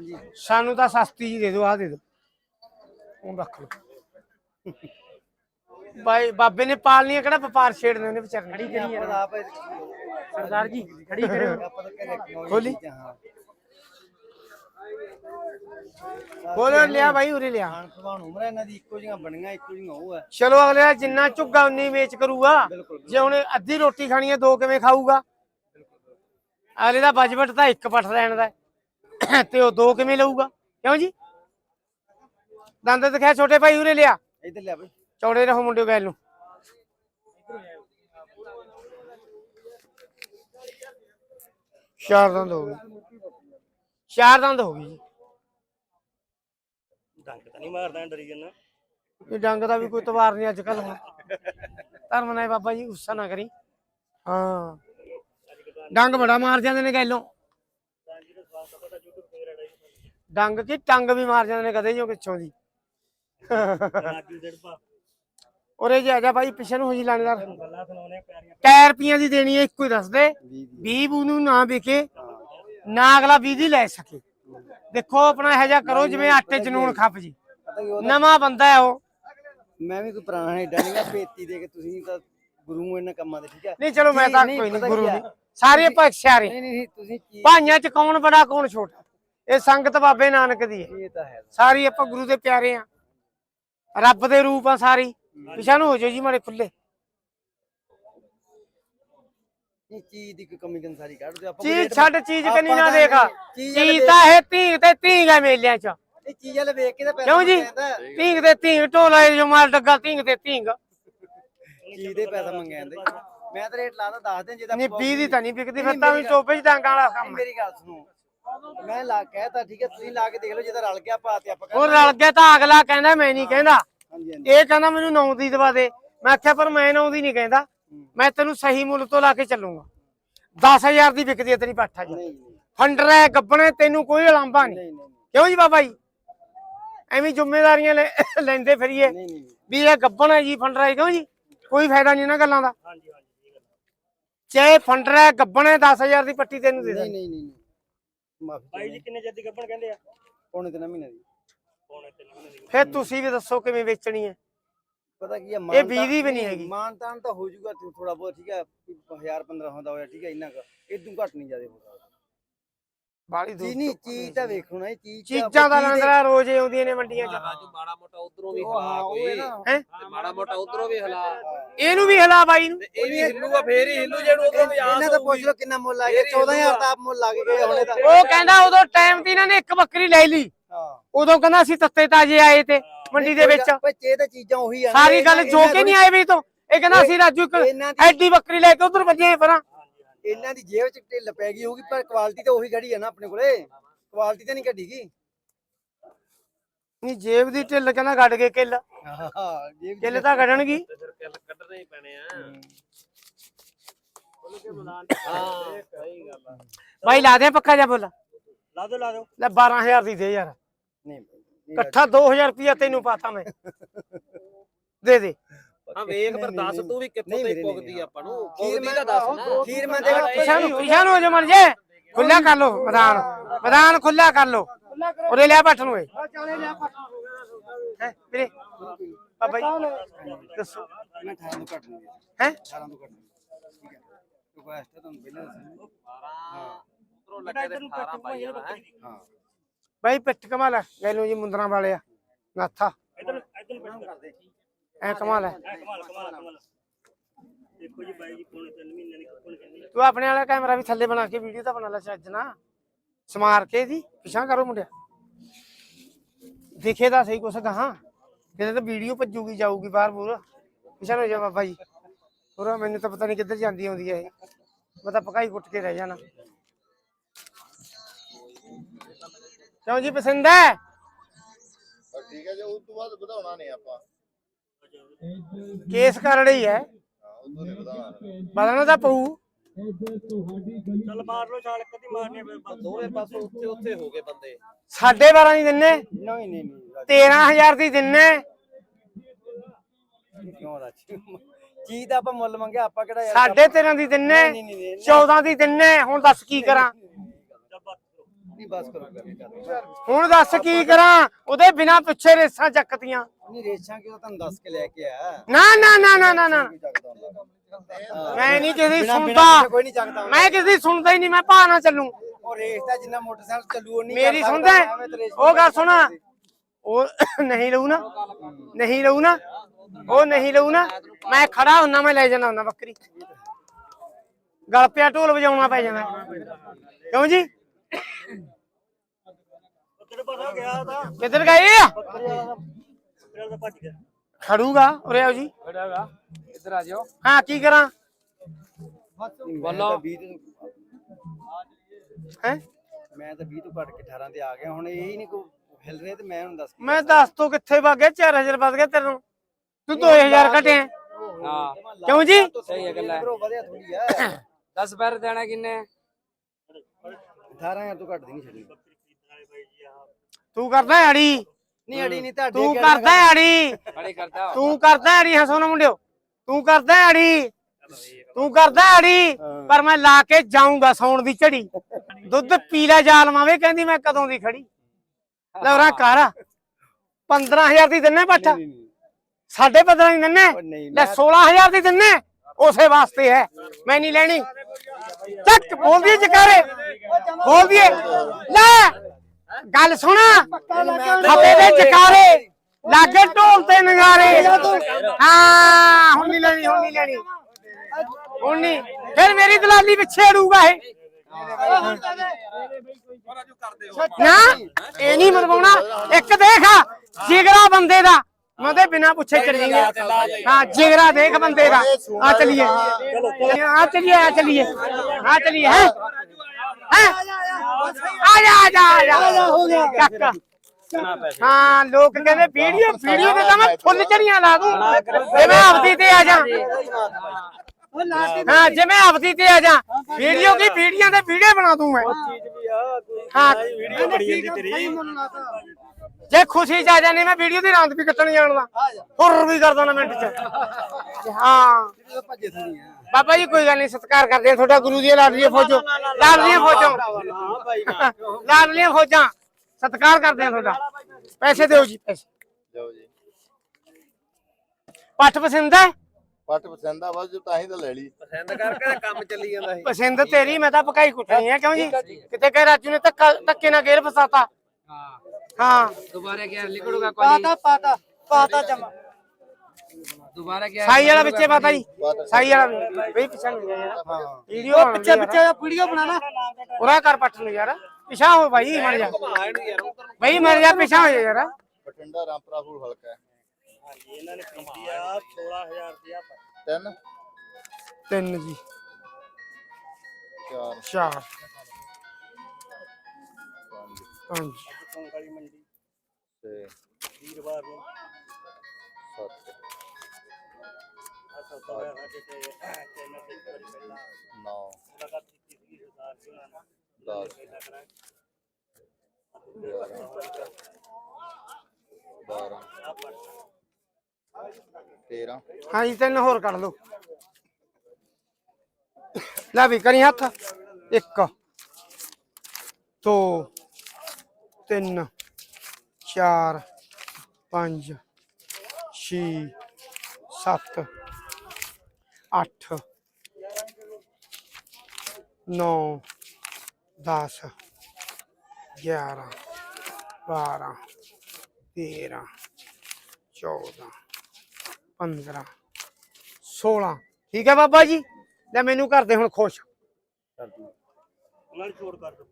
ਹਾਂਜੀ। ਸਾਨੂੰ ਤਾਂ ਸਸਤੀ ਜੀ ਦੇ ਦਿਓ ਆ ਦੇ ਦਿਓ। ਉਹ ਰੱਖ ਲਓ। ਬਾਈ ਬਾਬੇ ਨੇ ਪਾਲਨੀਆਂ ਕਿਹੜਾ ਵਪਾਰ ਛੇੜਨੇ ਉਹਨੇ ਵਿਚਾਰ ਖੜੀ ਕਰੀ ਤਾਂ ਆਪ ਸਰਦਾਰ ਜੀ ਖੜੀ ਕਰਿਓ। ਖੋਲੀ। ਹਾਂ। ਬੋਲੋ ਲਿਆ ਬਾਈ ਉਰੇ ਲਿਆ। ਖਾਣ ਖਵਾਉਣ ਉਮਰ ਇਹਨਾਂ ਦੀ ਇੱਕੋ ਜਿਹੀਆਂ ਬਣੀਆਂ ਇੱਕੋ ਜਿਹੀਆਂ ਉਹ ਹੈ। ਚਲੋ ਅਗਲੇ ਦਾ ਜਿੰਨਾ ਝੁੱਗਾ ਉਨੀ ਵੇਚ ਕਰੂਗਾ। ਜੇ ਹੁਣ ਅੱਧੀ ਰੋਟੀ ਖਾਣੀ ਹੈ ਦੋ ਕਿਵੇਂ ਖਾਊਗਾ? ਅਗਲੇ ਦਾ ਬਜਟ ਤਾਂ ਇੱਕ ਪੱਠ ਲੈਣ ਦਾ ਹੈ। ਤੇ ਉਹ ਦੋ ਕਿਵੇਂ ਲਊਗਾ? ਕਿਉਂ ਜੀ? ਦੰਦ ਦਿਖਾਇਆ ਛੋਟੇ ਭਾਈ ਉਰੇ ਲਿਆ। ਇੱਧਰ ਲਿਆ ਬਈ। ਚੌੜੇ ਰਹੋ ਮੁੰਡਿਓ ਗੈਲ ਨੂੰ। ਚਾਰ ਦੰਦ ਹੋ ਗਏ। ਚਾਰ ਦੰਦ ਹੋ ਗਈ ਜੀ। ਡੰਗ ਤਾਂ ਨਹੀਂ ਮਾਰਦਾ ਡਰੀ ਜੰਨਾ ਇਹ ਡੰਗ ਦਾ ਵੀ ਕੋਈ ਤਵਾਰ ਨਹੀਂ ਅੱਜ ਕੱਲ ਹੁਣ ਧਰਮ ਨਾਲ ਬਾਬਾ ਜੀ ਗੁੱਸਾ ਨਾ ਕਰੀ। ਹਾਂ। ਡੰਗ ਬੜਾ ਮਾਰ ਜਾਂਦੇ ਨੇ ਗੈਲੋਂ। ਡੰਗ ਕੀ ਟੰਗ ਵੀ ਮਾਰ ਜਾਂਦੇ ਨੇ ਕਦੇ ਜੋ ਪਿੱਛੋਂ ਦੀ ਰਾਜੂ ਡੜਪਾ ਉਰੇ ਜੇ ਆ ਜਾ ਭਾਈ ਪਿੱਛੇ ਨੂੰ ਹੋ ਜੀ ਲਾਣੇਦਾਰ। ਗੱਲਾਂ ਸੁਣਾਉਣੇ ਪਿਆਰੀਆਂ ਟਾਇਰ ਰੁਪਈਆਂ ਦੀ ਦੇਣੀ ਹੈ ਇੱਕੋ ਹੀ ਦੱਸ ਦੇ। 20 ਦੀ 20 ਬੂ ਨੂੰ ਨਾ ਵਿਕੇ ਨਾ ਅਗਲਾ 20 ਦੀ ਲੈ ਸਕੇ। ਦੇਖੋ ਆਪਣਾ ਇਹੋ ਜਿਹਾ ਕਰੋ ਜਿਵੇਂ ਆਟੇ ਚ ਨੂਣ ਖੱਪ ਜੀ। ਪਤਾ ਕੀ ਉਹ ਨਵਾਂ ਬੰਦਾ ਹੈ ਉਹ। ਮੈਂ ਵੀ ਕੋਈ ਪੁਰਾਣਾ ਹੈ ਡਾਨੀਗਾ ਪੇਤੀ ਦੇ ਕੇ ਤੁਸੀਂ ਤਾਂ ਗੁਰੂ ਇਹਨਾਂ ਕੰਮਾਂ ਦੇ ਠੀਕ ਹੈ? ਨਹੀਂ ਚਲੋ ਮੈਂ ਨਹੀਂ, ਤਾਂ ਨਹੀਂ, ਕੋਈ ਨਹੀਂ ਗੁਰੂ ਨਹੀਂ ਆ? ਸਾਰੇ ਆਪਾਂ ਸਿਆਰੇ ਨਹੀਂ ਨਹੀਂ ਨਹੀਂ, ਤੁਸੀਂ ਕੀ ਭਾਈਆਂ ਚ ਕੌਣ ਬੜਾ ਕੌਣ ਛੋਟਾ? ਇਹ ਸੰਗਤ ਬਾਬੇ ਨਾਨਕ ਦੀ ਹੈ। ਇਹ ਤਾਂ ਹੈ। ਸਾਰੀ ਆਪਾਂ ਗੁਰੂ ਦੇ ਪਿਆਰੇ ਆ ਰੱਬ ਦੇ ਰੂਪ ਆ ਸਾਰੀ। ਪਿਛਾ ਨੂੰ ਹੋ ਜਾਓ ਜੀ ਮਾਰੇ ਖੁੱਲੇ। ਇਹ ਚੀਜ਼ ਦੀ ਕੋਈ ਕਮੀ ਕੰਸਾਰੀ ਕੱਢ ਦਿਓ। ਆਪਾਂ ਚੀਜ਼ ਛੱਡ ਚੀਜ਼ ਕੰਨੀ ਨਾ ਦੇਖ। ਚੀਜ਼ ਤਾਂ ਇਹ ਧੀਂਗ ਤੇ ਧੀਂਗ ਹੈ ਮੇਲਿਆਂ ਚ। ਇਹ ਚੀਜ਼ ਵਾਲੇ ਵੇਖ ਕੇ ਤਾਂ ਪੈਸਾ ਕਿਉਂ ਜੀ। ਧੀਂਗ ਤੇ। ਧੀਂਗ ਢੋਲਾ ਜੋ ਮਾਲ ਡੱਗਾ ਧੀਂਗ ਤੇ ਧੀਂਗ ਚੀਜ਼ ਦੇ ਪੈਸਾ ਮੰਗਿਆ ਜਾਂਦੇ। ਮੈਂ ਤਾਂ ਰੇਟ ਲਾਦਾ ਦੱਸ ਦੇ ਜੇ ਤਾਂ ਨਹੀਂ ਆਪਾਂ- 20 ਦੀ ਤਾਂ ਨਹੀਂ ਵਿਕਦੀ ਫਿਰ ਤਾਂ ਵੀ ਟੋਪੇ ਚ ਡਾਂਗਾਂ ਵਾਲਾ ਕੰਮ। ਮੇਰੀ ਗੱਲ ਸੁਣੋ। ਮੈਂ ਲਾ ਕਹਿਤਾ ਠੀਕ ਹੈ ਤੁਸੀਂ ਲਾ ਕੇ ਦੇਖ ਲਓ ਜੇ ਤਾਂ ਰਲ ਗਿਆ ਪਾ ਤੇ ਆਪਾਂ ਉਹ ਰਲ ਗਿਆ ਤਾਂ ਅਗਲਾ ਕਹਿੰਦਾ ਮੈਂ ਨਹੀਂ ਕਹਿੰਦਾ। ਇਹ ਕਹਿੰਦਾ ਮੈਨੂੰ ਨੌ ਦੀ ਦਵਾ ਦੇ। ਮੈਂ ਆਖਿਆ ਪਰ ਮੈਂ ਨੌ ਦੀ ਨਹੀਂ ਕਹਿੰਦਾ। ਮੈਂ ਤੈਨੂੰ ਸਹੀ ਮੁੱਲ ਤੋਂ ਲਾ ਕੇ ਚੱਲੂਗਾ। 10000 ਦੀ ਵਿਕਦੀ ਹੈ ਤੇਰੀ ਪਾਠਾ ਜੀ। ਨਹੀਂ ਨਹੀਂ। ਫੰਡਰ ਹੈ ਗੱਬਣੇ ਤੈਨੂੰ ਕੋਈ ਅਲਾਂਭਾ ਨਹੀਂ। ਨਹੀਂ ਨਹੀਂ ਕਿਉਂ ਜੀ ਬਾਬਾ ਜੀ? ਐਵੇਂ ਜ਼ਿੰਮੇਵਾਰੀਆਂ ਲੈਂਦੇ ਫਿਰੀਏ। ਨਹੀਂ ਨਹੀਂ। ਵੀ ਇਹ ਗੱਬਣ ਹੈ ਜੀ ਫੰਡਰ ਹੈ ਕਿਉਂ ਜੀ? ਕੋਈ ਫਾਇਦਾ ਨਹੀਂ ਇਹਨਾਂ ਗੱਲਾਂ ਦਾ। ਚਾਹੇ ਫੰਡਰ ਹੈ ਗੱਬਣ ਹੈ 10000 ਦੀ ਪੱਟੀ ਤੈਨੂੰ ਦੇ ਨਹੀਂ ਦੇ ਨਹੀਂ ਨਹੀਂ। ਮਾਫੀ ਬਾਈ ਜੀ ਕਿੰਨੇ ਜੱਦੀ ਗੱਪਣ ਕਹਿੰਦੇ ਆ? ਪੌਣੇ ਤਿੰਨ ਮਹੀਨੇ ਦੀ। ਪੌਣੇ ਤਿੰਨ ਮਹੀਨੇ ਦੀ। ਫਿਰ ਤੁਸੀਂ ਵੀ ਦੱਸੋ ਕਿਵੇਂ ਵੇਚਣੀ ਹੈ? ਪਤਾ ਕੀ ਹੈ ਇਹ ਵੀਹ ਦੀ ਵੀ ਨਹੀਂ ਹੈਗੀ। ਮਾਨਤਾਨ ਤਾਂ ਹੋ ਜਾਊਗਾ ਥੋੜਾ ਬਹੁਤ ਠੀਕ ਹੈ 1000 15 ਹੁੰਦਾ ਹੋਇਆ ਠੀਕ ਹੈ ਇੰਨਾ ਕੁ। ਇਦੋਂ ਘੱਟ ਨਹੀਂ ਜਾਦੇ ਹੋਗਾ ਬਾਲੀ ਚੀਜ਼ ਨਹੀਂ ਚੀਜ਼ ਤਾਂ ਵੇਖੋ ਨਾ ਇਹ ਚੀਜ਼ ਤਾਂ ਚੀਜ਼ਾਂ ਦਾ ਆਪਾਂ ਚੀਜ਼ ਲੰਗਰਾ ਰੋਜ਼ ਹੀ ਆਉਂਦੀਆਂ ਨੇ ਮੰਡੀਆਂ 'ਚ। ਰਾਜੂ ਮਾੜਾ ਮੋਟਾ ਉਧਰੋਂ ਵੀ ਦੇ- ਹਲਾ ਉਹ ਕੋਈ। ਹੈ ਨਾ। ਹੈ? ਤੇ ਮਾੜਾ ਮੋਟਾ ਉਧਰੋਂ ਵੀ ਹਲਾ। ਇਹਨੂੰ ਵੀ ਹਿਲਾ ਬਾਈ ਨੂੰ। ਤੇ ਇਹ ਵੀ ਹਿੱਲੂਗਾ ਫੇਰ ਹੀ ਹਿੱਲੂ ਜਿਹਨੂੰ ਉਧਰੋਂ ਵੀ ਆਸ ਇਹਨਾਂ ਤਾਂ ਪੁੱਛ ਲਓ ਕਿੰਨਾ ਮੁੱਲ ਆ ਗਿਆ 14000 ਦਾ ਆਪ ਮੁੱਲ ਆ ਗਏ ਹੁਣੇ ਤਾਂ। ਉਹ ਕਹਿੰਦਾ ਉਦੋਂ ਟਾਈਮ ਤੇ ਇਹਨਾਂ ਨੇ ਇੱਕ ਬੱਕਰੀ ਲੈ ਲਈ। ਹਾਂ। ਉਦੋਂ ਕਹਿੰਦਾ ਅਸੀਂ ਤੱਤੇ ਤਾਜੇ ਆਏ ਤੇ ਮੰਡੀ ਦੇ ਵਿੱਚ। ਬੱਚੇ ਤਾਂ ਚੀਜ਼ਾਂ ਉਹੀ ਆ ਸਾਰੀ ਗੱਲ ਜੋ ਕੇ ਨਹੀਂ ਆਏ ਵੀ ਤੋਂ। ਇਹ ਕਹਿੰਦਾ ਅਸੀਂ ਰਾਜੂ ਇੱਕ ਇਹਨਾਂ ਦੀ ਐਡੀ ਬੱਕਰੀ ਲੈ ਕੇ ਉਧਰ ਵੱਜੇ ਪਰਾਂ ਇਹਨਾਂ ਦੀ ਜੇਬ 'ਚ ਢਿੱਲ ਪੈ ਗਈ ਹੋਊਗੀ ਪਰ ਕੁਆਲਿਟੀ ਤਾਂ ਉਹੀ ਖੜੀ ਹੈ ਨਾ ਆਪਣੇ ਕੋਲੇ। ਕੁਆਲਿਟੀ ਤਾਂ ਨਹੀਂ ਘਟੀ ਗਈ। ਨਹੀਂ ਜੇਬ ਦੀ ਢਿੱਲ ਕਹਿੰਦਾ ਗੱਡ ਕੇ ਕਿੱਲ। ਹਾਂ ਜੇਬ ਕਿੱਲ ਤਾਂ ਕੱਢਣਗੀ ਤੇ ਫਿਰ ਕਿੱਲ ਕੱਢਣੇ ਹੀ ਪੈਣੇ ਆ। ਹਾਂ। ਸਹੀ ਗੱਲ ਆ ਬਾਈ ਲਾ ਦੇ ਪੱਕਾ ਜਾ ਬੋਲ ਲਾ ਦੋ ਲਾ ਦੋ ਲੈ 12000 ਦੀ ਦੇ ਯਾਰ। ਨਹੀਂ ਇਕੱਠਾ 2000 ਰੁਪਇਆ ਤੈਨੂੰ ਪਾਤਾ ਮੈਂ। ਦੇ ਦੇ। ਹਾਂ ਵੇਖ ਨਹੀਂ, ਦੱਸ ਤੂੰ ਵੀ ਕਿੱਥੋਂ ਨਹੀਂ ਤੇ ਵੀਰੇ, ਪੁੱਗਦੀ ਨਹੀਂ। ਆਪਾਂ ਨੂੰ ਖੀਰ ਮੈਂ ਤਾਂ ਦੱਸ ਨਾ ਖੀਰ ਮੈਂ ਦੇਗਾ ਪਿਛਾ ਨੂੰ ਪਿਛਾ ਨੂੰ ਹੋ ਜਾ ਮਰ ਜੇ ਖੁੱਲਾ ਕਰ ਲੋ ਮੈਦਾਨ ਮੈਦਾਨ ਖੁੱਲਾ ਕਰ ਲੋ ਉਰੇ ਲਿਆ ਪੱਠ ਨੂੰ ਏ ਹੈ ਵੀਰੇ ਬਾਬਾ ਜੀ ਦੱਸੋ ਮੈਂ 18 ਤੋਂ ਘੱਟ ਨਹੀਂ ਹੈ 18 ਤੋਂ ਘੱਟ ਨਹੀਂ ਠੀਕ ਹੈ ਕਿਉਂਕਿ ਇਸ ਤਾਂ ਤੁਹਾਨੂੰ ਪਹਿਲਾਂ ਦੱਸਿਆ 12 ਉਧਰੋਂ ਲੱਗੇ ਤੇ 18 ਪਾਈ ਜਾਣਾ ਹੈ ਹਾਂ ਬਾਈ ਪਿੱਠ ਕਮਾਲ ਹੈ ਗੈਲੂ ਜੀ ਮੁੰਦਰਾਂ ਵਾਲੇ ਆ ਨਾਥਾ ਇਧਰ ਇਧਰ ਬੈਠ ਕਰਦੇ ਐ ਕਮਾਲ ਹੈ ਕਮਾਲ ਕਮਾਲ ਕਮਾਲ। ਦੇਖੋ ਜੀ ਬਾਈ ਜੀ ਪੌਣੇ ਤਿੰਨ ਮਹੀਨੇ ਦੀ ਗੱਪਣ ਕਹਿੰਦੇ ਤੂੰ ਆਪਣੇ ਵਾਲਾ ਕੈਮਰਾ ਵੀ ਥੱਲੇ ਬਣਾ ਕੇ ਵੀਡੀਓ ਤਾਂ ਬਣਾ ਲੈ ਚੱਜ ਨਾ ਸਮਾਰ ਕੇ ਦੀ ਪਿਛਾਂ ਕਰੋ ਮੁੰਡਿਆ। ਦਿਖੇ ਤਾਂ ਸਹੀ ਕੁਛ ਕਹਾਂ ਕਿਤੇ ਤਾਂ ਵੀਡੀਓ ਭੱਜੂਗੀ ਜਾਊਗੀ ਬਾਹਰ ਬੂਰ। ਪਿਛਾਂ ਹੋ ਜਾ ਬਾਬਾ ਜੀ। ਪੂਰਾ ਮੈਨੂੰ ਤਾਂ ਪਤਾ ਨਹੀਂ ਕਿੱਧਰ ਜਾਂਦੀ ਆਉਂਦੀ ਹੈ ਇਹ। ਮੈਂ ਤਾਂ ਪਕਾਈ ਕੁੱਟ ਕੇ ਰਹਿ ਜਾਣਾ। ਕਿਉਂ ਜੀ ਪਸੰਦ ਹੈ ਠੀਕ ਹੈ ਜੇ ਉਸ ਤੋਂ ਬਾਅਦ ਵਧਾਉਣਾ ਨਹੀਂ ਆਪਾਂ। ਕੇਸ ਕਰੜੇ ਹੀ ਹੈ। ਬਦਲਣਾ ਤਾਂ ਪਊ। ਚੱਲ ਮਾਰ ਲੋ ਛਾਲ ਇੱਕ ਅੱਧੀ ਮਾਰਨੀ ਦੋਵੇਂ ਪਾਸੋਂ ਉੱਥੇ ਉੱਥੇ ਹੋ ਗਏ ਬੰਦੇ। ਸਾਢੇ 12 ਦੀ ਦਿੰਨੇ? ਨਹੀਂ ਨਹੀਂ ਨਹੀਂ 13000 ਦੀ ਦਿੰਨੇ? ਕਿਉਂ ਰਾਜੀ? ਚੀਜ਼ ਦਾ ਆਪਾਂ ਮੁੱਲ ਮੰਗਿਆ ਆਪਾਂ ਕਿਹੜਾ ਸਾਢੇ 13 ਦੀ ਦਿੰਨੇ? ਨਹੀਂ ਨਹੀਂ ਨਹੀਂ 14 ਦੀ ਦਿੰਨੇ? ਹੁਣ ਦੱਸ ਕੀ ਕਰਾਂ? ਨਹੀਂ ਬਸ ਕਰੋ ਕਰਨੀ ਕਰ ਹੁਣ ਦੱਸ ਕੀ ਕਰਾਂ? ਉਹਦੇ ਬਿਨਾ ਪਿੱਛੇ ਰੇਸਾਂ ਚੱਕਤੀਆਂ। ਨਹੀਂ ਰੇਸ਼ਾਂ ਕਿਉਂ? ਤੁਹਾਨੂੰ ਦੱਸ ਕੇ ਲੈ ਕੇ ਆ ਨਾ ਨਾ ਨਾ ਨਾ ਨਾ ਮੈਂ ਨਹੀਂ ਕਿਸੇ ਦੀ ਸੁਣਦਾ। ਮੈਂ ਕਿਸੇ ਦੀ ਸੁਣਦਾ ਹੀ ਨਹੀਂ ਮੈਂ ਭਾ ਨਾ ਚੱਲੂ। ਉਹ ਰੇਸ ਦਾ ਜਿੰਨਾ ਮੋਟਰਸਾਈਕਲ ਚੱਲੂ ਉਹ ਨਹੀਂ ਮੇਰੀ ਸੁਣਦਾ? ਉਹ ਗੱਲ ਸੁਣਾ। ਉਹ ਨਹੀਂ ਲਊ ਨਾ। ਨਹੀਂ ਲਊ ਨਾ। ਉਹ ਨਹੀਂ ਲਊ ਨਾ। ਮੈਂ ਖੜਾ ਹੁੰਨਾ ਮੈਂ ਲੈ ਜਾਣਾ ਹੁੰਨਾ ਬੱਕਰੀ। ਗਲ ਪਿਆ ਢੋਲ ਵਜਾਉਣਾ ਪੈ ਜਾਂਦਾ। ਕਿਉਂ ਜੀ? ਤੇਰੇ ਪਤਾ ਗਿਆ ਤਾਂ ਕਿੱਧਰ ਗਏ ਆ ਤੇਰਾ ਤਾਂ ਭੱਜ ਗਿਆ ਖੜੂਗਾ ਉਰੇ ਆਓ ਜੀ ਖੜਾਗਾ ਇੱਧਰ ਆ ਜਾਓ ਹਾਂ ਕੀ ਕਰਾਂ ਬੋਲੋ 20 ਤੋਂ ਹੈ ਮੈਂ ਤਾਂ 20 ਤੋਂ ਘੱਟ ਕੇ 18 ਤੇ ਆ ਗਿਆ ਹੁਣ ਇਹ ਹੀ ਨਹੀਂ ਕੋ ਹਿਲ ਰਹੇ ਤੇ ਮੈਂ ਹੁਣ ਦੱਸ ਮੈਂ ਦੱਸ ਤੂੰ ਕਿੱਥੇ ਵਗ ਗਿਆ 4000 ਵੱਧ ਗਿਆ ਤੈਨੂੰ ਤੂੰ 2000 ਘਟਿਆ ਹਾਂ ਕਿਉਂ ਜੀ ਸਹੀ ਹੈ ਗੱਲ ਹੈ। ਬਰੋ ਵਧਿਆ ਥੋੜੀ ਆ 10 ਪੈਰ ਦੇਣਾ ਕਿੰਨੇ 18000 ਤੋਂ ਘੱਟ ਦੀ ਨਹੀਂ ਛੱਡੀ। ਤੂੰ ਕਰਦਾ ਅੜੀ। ਨਹੀਂ ਅੜੀ ਨਹੀਂ ਤੁਹਾਡੇ ਤੂੰ ਕਰਦਾ ਅੜੀ। ਖੜੀ ਕਰਦਾ ਤੂੰ ਕਰਦਾ ਅੜੀ ਹਸੋ ਨਾ ਮੁੰਡਿਓ। ਤੂੰ ਕਰਦਾ ਅੜੀ। ਤੂੰ ਕਰਦਾ ਅੜੀ। ਪਰ ਮੈਂ ਲਾ ਕੇ ਜਾਊਂਗਾ ਸੌਣ ਦੀ ਝੜੀ। ਦੁੱਧ ਪੀ ਲੈ ਜਾਲ ਮਾਵੇ ਕਹਿੰਦੀ ਮੈਂ ਕਦੋਂ ਦੀ ਖੜੀ। ਲੌਰਾ ਕਰ। 15000 ਦੀ ਦਿੰਨੇ ਬੱਠ ਸਾਢੇ 15 ਦੀ ਦਿੰਨੇ। ਲੈ 16000 ਦੀ ਦਿੰਨੇ। ਉਸੇ ਵਾਸਤੇ ਹੈ। ਮੈਂ ਨਹੀਂ ਲੈਣੀ। ਚੱਕ ਬੋਲ ਦੀਏ ਜਕਾਰੇ। ਬੋਲ ਦੀਏ ਲੈ, ਗੱਲ ਸੁਣ। ਖੱਬੇ ਦੇ ਜਕਾਰੇ, ਲਾਗੇ ਢੋਲ ਤੇ ਨਗਾਰੇ। ਹਾਂ, ਹੁਣ ਨਹੀਂ ਲੈਣੀ, ਹੁਣ ਨਹੀਂ ਲੈਣੀ। ਹੁਣ ਨਹੀਂ। ਫਿਰ ਮੇਰੀ ਦਲਾਲੀ ਪਿੱਛੇ ਅੜੂਗਾ ਇਹ। ਨਾ, ਇਹ ਨਹੀਂ ਮਰਵਾਉਣਾ। ਇੱਕ ਦੇਖ ਜਿਗਰਾ ਬੰਦੇ ਦਾ। ਮੈਂ ਉਹਦੇ ਬਿਨਾ ਪੁੱਛੇ ਚੱਲੀ ਹਾਂ, ਜਿਗਰਾ ਦੇਖ ਬੰਦੇ ਦਾ। ਆ ਚਲੀਏ। ਆ ਚਲੀਏ ਆ ਚਲੀਏ। ਆ ਚਲੀਏ, ਹੈ? ਹੈ? ਆ ਜਾ ਆ ਜਾ ਆ ਜਾ ਹੋ ਗਿਆ ਹਾਂ ਲੋਕ ਕਹਿੰਦੇ ਵੀਡੀਓ ਵੀਡੀਓ ਤੇ ਤਾਂ ਮੈਂ ਫੁੱਲ ਚੜੀਆਂ ਲਾ ਦੂੰ। ਜੇ ਮੈਂ ਆਪਦੀ ਤੇ ਆ ਜਾ। ਹਾਂ ਜੇ ਮੈਂ ਆਪਦੀ ਤੇ ਆ ਜਾ। ਵੀਡੀਓ ਕੀ ਵੀਡੀਓ ਤੇ ਵੀਡੀਓ ਬਣਾ ਦੂੰ ਮੈਂ। ਹਾਂ। ਵੀਡੀਓ ਬੜੀ ਜਾਂਦੀ ਤੇਰੀ। ਜੇ ਖੁਸ਼ੀ ਚ ਆ ਜਾਣੀ ਮੈਂ ਵੀਡੀਓ ਦੀ ਰਾਂਦ ਵੀ ਕੱਟਣ ਜਾਣਦਾ ਹੁਰ ਵੀ ਕਰ ਦੋਣਾ ਮਿੰਟ ਚ। ਹਾਂ। ਭੱਜੇ ਆ। ਬਾਬਾ ਜੀ ਕੋਈ ਗੱਲ ਨਹੀਂ ਸਤਿਕਾਰ ਕਰਦੇ ਆ ਤੁਹਾਡਾ ਗੁਰੂ ਦੀ ਲਾਡਲੀਆਂ ਫੌਜੋ ਲਾਡਲੀਆਂ ਫੌਜੋ ਲਾਡਲੀਆਂ ਫੌਜਾਂ ਸਤਿਕਾਰ ਕਰਦੇ ਆ ਤੁਹਾਡਾ ਪੈਸੇ ਦਿਓ ਜੀ ਪੈਸੇ ਜਾਓ ਜੀ ਪੱਠ ਪਸੰਦ ਹੈ ਪੱਟ ਪਸੰਦ ਆ ਬਸ ਜੋ ਤਾਂ ਹੀ ਤਾਂ ਲੈ ਲਈ ਪਸੰਦ ਕਰਕੇ ਕੰਮ ਚੱਲੀ ਜਾਂਦਾ ਸੀ ਪਸੰਦ ਤੇਰੀ ਮੈਂ ਤਾਂ ਪਕਾਈ ਕੁੱਟਣੀ ਹੈ ਕਿਉਂ ਜੀ ਕਿਤੇ ਕਹੇ ਰਾਜੂ ਨੇ ਧੱਕਾ ਧੱਕੇ ਨਾਲ ਗੇਰ ਫਸਾਤਾ ਹਾਂ ਹਾਂ ਦੁਬਾਰਾ ਗਿਆ ਲਿਕੜੂਗਾ ਕੋਈ ਪਾਤਾ ਪਾਤਾ ਜਮਾ ਦੁਬਾਰਾ ਗਿਆ ਸਾਈ ਵਾਲਾ ਵਿੱਚੇ ਪਤਾ ਜੀ। ਸਾਈ ਵਾਲਾ ਬਈ ਪਿੱਛੇ ਨਹੀਂ ਯਾਰ ਵੀਡੀਓ ਪਿੱਛੇ ਪਿੱਛੇ ਵੀਡੀਓ ਬਣਾਣਾ ਉਰਾ ਕਰ ਪੱਠ ਨੂੰ ਯਾਰ। ਪਿਛਾ ਹੋ ਭਾਈ ਮਰ ਜਾ। ਭਾਈ ਮਰ ਜਾ ਪਿਛਾ ਹੋ ਜਾ ਯਾਰ। ਬਠਿੰਡਾ ਰਾਮਪੁਰਾ ਫੂਲ ਹਲਕਾ ਹੈ। ਹਾਂਜੀ ਇਹਨਾਂ ਨੇ ਖਰੀਦੀ ਆ 16000 ਦੀ ਆ ਤਿੰਨ? ਤਿੰਨ ਜੀ। ਚਾਰ। ਚਾਰ। ਪੰਜ। ਪੰਜ ਕੰਕਾਲੀ ਮੰਡੀ। ਛੇ। ਵੀਰਵਾਰ ਨੂੰ। ਸੱਤ। ਆ ਸੌਦਾ ਹੋਇਆ ਸਾਡੇ ਤੇ ਚੈਨਲ ਤੇ ਇੱਕ ਵਾਰੀ ਪਹਿਲਾਂ ਨੌ ਮੁਲਾਕਾਤ ਕੀਤੀ ਸੀ ਸਰਦਾਰ ਜੀ ਨਾਲ ਦਸ ਪਹਿਲਾਂ ਕਰਾਂਗੇ ਬਾਰਾਂ ਤੇਰਾਂ ਹਾਂ ਤਿੰਨ ਹੋਰ ਕੱਢ ਲਓ। ਲੈ ਵੀ ਕਰੀ ਹੱਥ। ਇੱਕ, ਦੋ, ਤਿੰਨ, ਚਾਰ, ਪੰਜ, ਛੇ, ਸੱਤ ਅੱਠ ਨੌ ਦਸ ਗਿਆਰਾਂ ਬਾਰਾਂ ਤੇਰਾਂ ਚੌਦਾਂ 15 16 ਠੀਕ ਹੈ ਬਾਬਾ ਜੀ? ਲੈ ਮੈਨੂੰ ਕਰਦੇ ਹੁਣ ਖੁਸ਼। ਉਹਨਾਂ ਨੂੰ ਛੋੜ ਕਰ ਦੋ